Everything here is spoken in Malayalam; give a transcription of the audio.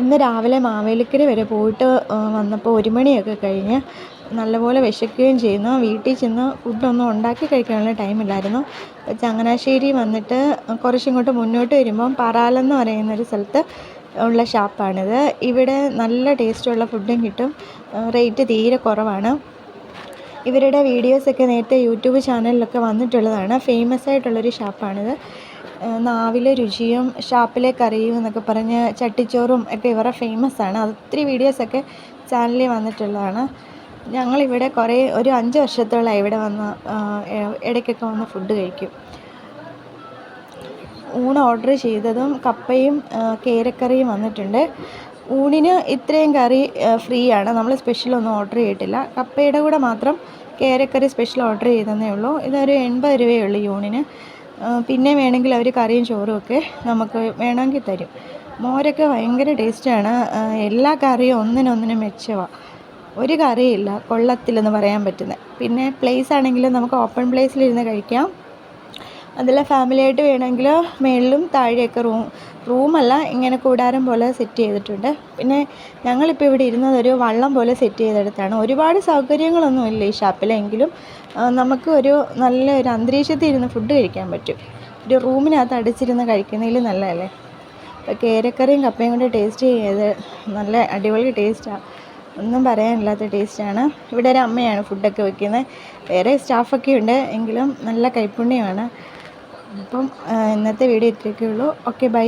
ഇന്ന് രാവിലെ മാവേലിക്കര വരെ പോയിട്ട് വന്നപ്പോൾ ഒരു മണിയൊക്കെ കഴിഞ്ഞ് നല്ലപോലെ വിശക്കുകയും ചെയ്യുന്നു. വീട്ടിൽ ചെന്ന് ഫുഡൊന്നും ഉണ്ടാക്കി കഴിക്കാനുള്ള ടൈമില്ലായിരുന്നു ചങ്ങനാശ്ശേരി വന്നിട്ട് കുറച്ചിങ്ങോട്ട് മുന്നോട്ട് വരുമ്പം പറാലെന്ന് പറയുന്നൊരു സ്ഥലത്ത് ഉള്ള ഷാപ്പാണിത് ഇവിടെ നല്ല ടേസ്റ്റുള്ള ഫുഡും കിട്ടും. റേറ്റ് തീരെ കുറവാണ്. ഇവരുടെ വീഡിയോസൊക്കെ നേരത്തെ യൂട്യൂബ് ചാനലിലൊക്കെ വന്നിട്ടുള്ളതാണ്. ഫേമസ് ആയിട്ടുള്ളൊരു ഷാപ്പാണിത് നാവിലെ രുചിയും ഷാപ്പിലെ കറിയും എന്നൊക്കെ പറഞ്ഞ് ചട്ടിച്ചോറും ഒക്കെ ഇവരുടെ ഫേമസ് ആണ്. ഒത്തിരി വീഡിയോസൊക്കെ ചാനലിൽ വന്നിട്ടുള്ളതാണ്. ഞങ്ങളിവിടെ കുറേ ഒരു അഞ്ച് വർഷത്തോളമായി ഇവിടെ വന്ന് ഇടയ്ക്കൊക്കെ വന്ന് ഫുഡ് കഴിക്കും. ഊണ് ഓർഡർ ചെയ്തതും കപ്പയും കേരക്കറിയും വന്നിട്ടുണ്ട്. ഊണിന് ഇത്രയും കറി ഫ്രീ ആണ് നമ്മൾ സ്പെഷ്യലൊന്നും ഓർഡർ ചെയ്തിട്ടില്ല. കപ്പയുടെ കൂടെ മാത്രം കേരക്കറി സ്പെഷ്യൽ ഓർഡർ ചെയ്തെന്നേ ഉള്ളൂ. ഇതൊരു എൺപത് രൂപയേ ഉള്ളൂ യൂണിന് പിന്നെ വേണമെങ്കിൽ അവർ കറിയും ചോറും ഒക്കെ നമുക്ക് വേണമെങ്കിൽ തരും. മോരൊക്കെ ഭയങ്കര ടേസ്റ്റാണ് എല്ലാ കറിയും ഒന്നിനൊന്നിനും മെച്ചമാണ് ഒരു കറിയില്ല കൊള്ളത്തില്ലെന്ന് പറയാൻ പറ്റുന്നത് പിന്നെ പ്ലേസ് ആണെങ്കിലും നമുക്ക് ഓപ്പൺ പ്ലേസിലിരുന്ന് കഴിക്കാം. അതിൽ ഫാമിലിയായിട്ട് വേണമെങ്കിൽ മേളിലും താഴെയൊക്കെ റൂം റൂമല്ല ഇങ്ങനെ കൂടാരം പോലെ സെറ്റ് ചെയ്തിട്ടുണ്ട്. പിന്നെ ഞങ്ങളിപ്പോൾ ഇവിടെ ഇരുന്നത് ഒരു വള്ളം പോലെ സെറ്റ് ചെയ്തെടുത്താണ്. ഒരുപാട് സൗകര്യങ്ങളൊന്നും ഇല്ല ഈ ഷാപ്പിലെങ്കിലും നമുക്ക് ഒരു നല്ല ഒരു അന്തരീക്ഷത്തിൽ ഇരുന്ന് ഫുഡ് കഴിക്കാൻ പറ്റും. ഒരു റൂമിനകത്ത് അടിച്ചിരുന്ന് കഴിക്കുന്നതിൽ നല്ലതല്ലേ? അപ്പോൾ കേരക്കറിയും കപ്പയും കൊണ്ട് ടേസ്റ്റ് ചെയ്ത് നല്ല അടിപൊളി ടേസ്റ്റാണ് ഒന്നും പറയാനില്ലാത്ത ടേസ്റ്റാണ് ഇവിടെ ഒരു അമ്മയാണ് ഫുഡൊക്കെ വയ്ക്കുന്നത് വേറെ സ്റ്റാഫൊക്കെ ഉണ്ട് എങ്കിലും നല്ല കൈപ്പുണ്യമാണ്. അപ്പം ഇന്നത്തെ വീഡിയോ ഇത്രയൊക്കെ ഉള്ളൂ. Okay bye.